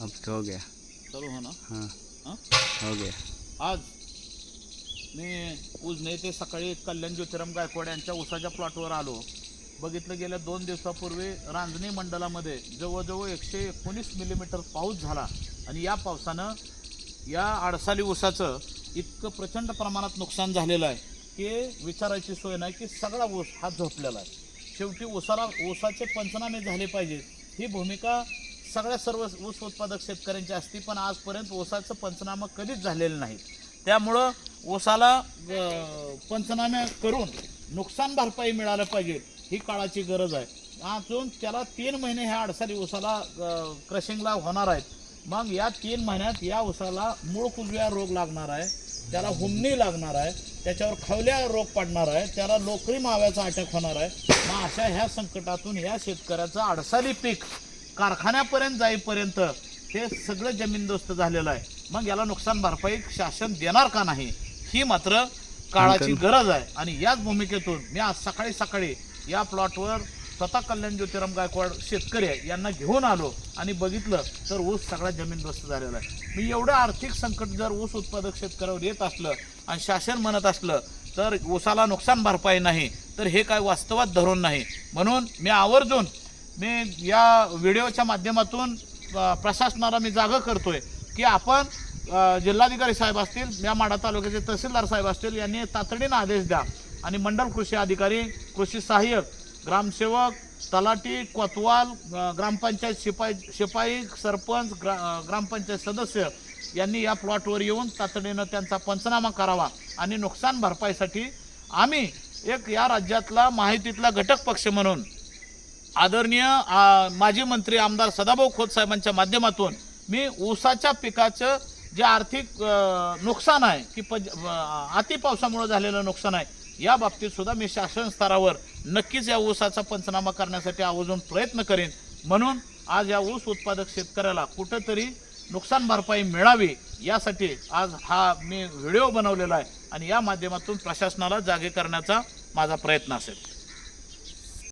अब तो हो गया। चालू हो ना? हाँ। हां? हो गया। आज मी उजने ते सकाळी कल्याण ज्योतिराम गायकवाड यांच्या उसाच्या प्लॉटवर आलो. बघितलं गेल्या दोन दिवसापूर्वी रांजणी मंडलामध्ये जवळजवळ एकशे एकोणीस मिलीमीटर पाऊस झाला. आणि या पावसानं या आडसाली ऊसाचं इतकं प्रचंड प्रमाणात नुकसान झालेलं आहे की विचारायची सोय नाही की सगळा ऊस हा झोपलेला आहे. शेवटी ऊसाला ऊसाचे पंचनामे झाले पाहिजेत. ही भूमिका सगळ्या सर्व ऊस उत्पादक शेतकऱ्यांची असते पण आजपर्यंत ऊसाचं पंचनामा कधीच झालेलं नाही. त्यामुळं ऊसाला पंचनामे करून नुकसान भरपाई मिळालं पाहिजे ही काळाची गरज आहे. अजून त्याला तीन महिने ह्या अडसाली ऊसाला क्रशिंगला होणार आहेत. मग या तीन महिन्यात या ऊसाला मूळ कुजव्या रोग लागणार आहे त्याला हुमणी लागणार आहे त्याच्यावर खवल्या रोग पडणार आहे त्याला लोकरी माव्याचा अटॅक होणार आहे. मग अशा ह्या संकटातून ह्या शेतकऱ्याचं अडसाली पीक कारखान्यापर्यंत जाईपर्यंत हे सगळं जमीनदोस्त झालेलं आहे. मग याला नुकसान भरपाई शासन देणार का नाही ही मात्र काळाची गरज आहे. आणि याच भूमिकेतून मी आज सकाळी सकाळी या प्लॉटवर स्वतः कल्याण ज्योतिराम गायकवाड शेतकरी आहे यांना घेऊन आलो आणि बघितलं तर ऊस सगळा जमीनदोस्त झालेला आहे. मी एवढं आर्थिक संकट जर ऊस उत्पादक शेतकऱ्यावर येत असलं आणि शासन म्हणत असलं तर ऊसाला नुकसान भरपाई नाही तर हे काय वास्तवात धरून नाही. म्हणून मी आवर्जून मी या व्हिडिओच्या माध्यमातून प्रशासनाला मी जागं करतोय की आपण जिल्हाधिकारी साहेब असतील या माडा तालुक्याचे तहसीलदार साहेब असतील यांनी तातडीनं आदेश द्या. आणि मंडल कृषी अधिकारी कृषी सहाय्यक ग्रामसेवक तलाटी कोतवाल ग्रामपंचायत शिपाई शिपाई सरपंच ग्रा ग्रामपंचायत सदस्य यांनी या प्लॉटवर येऊन तातडीनं त्यांचा पंचनामा करावा आणि नुकसान भरपाईसाठी आम्ही एक या राज्यातला माहितीतला घटक पक्ष म्हणून आदरणीय माजी मंत्री आमदार सदाभाऊ खोत साहेबांच्या माध्यमातून मी ऊसाच्या पिकाचं जे आर्थिक नुकसान आहे की पज अ, अति झालेलं नुकसान आहे या बाबतीत सुद्धा मी शासन स्तरावर नक्कीच या ऊसाचा पंचनामा करण्यासाठी आवर्जून प्रयत्न करेन. म्हणून आज या ऊस उत्पादक शेतकऱ्याला कुठंतरी नुकसान भरपाई मिळावी यासाठी आज हा मी व्हिडिओ बनवलेला आहे आणि या माध्यमातून प्रशासनाला जागे करण्याचा माझा प्रयत्न असेल.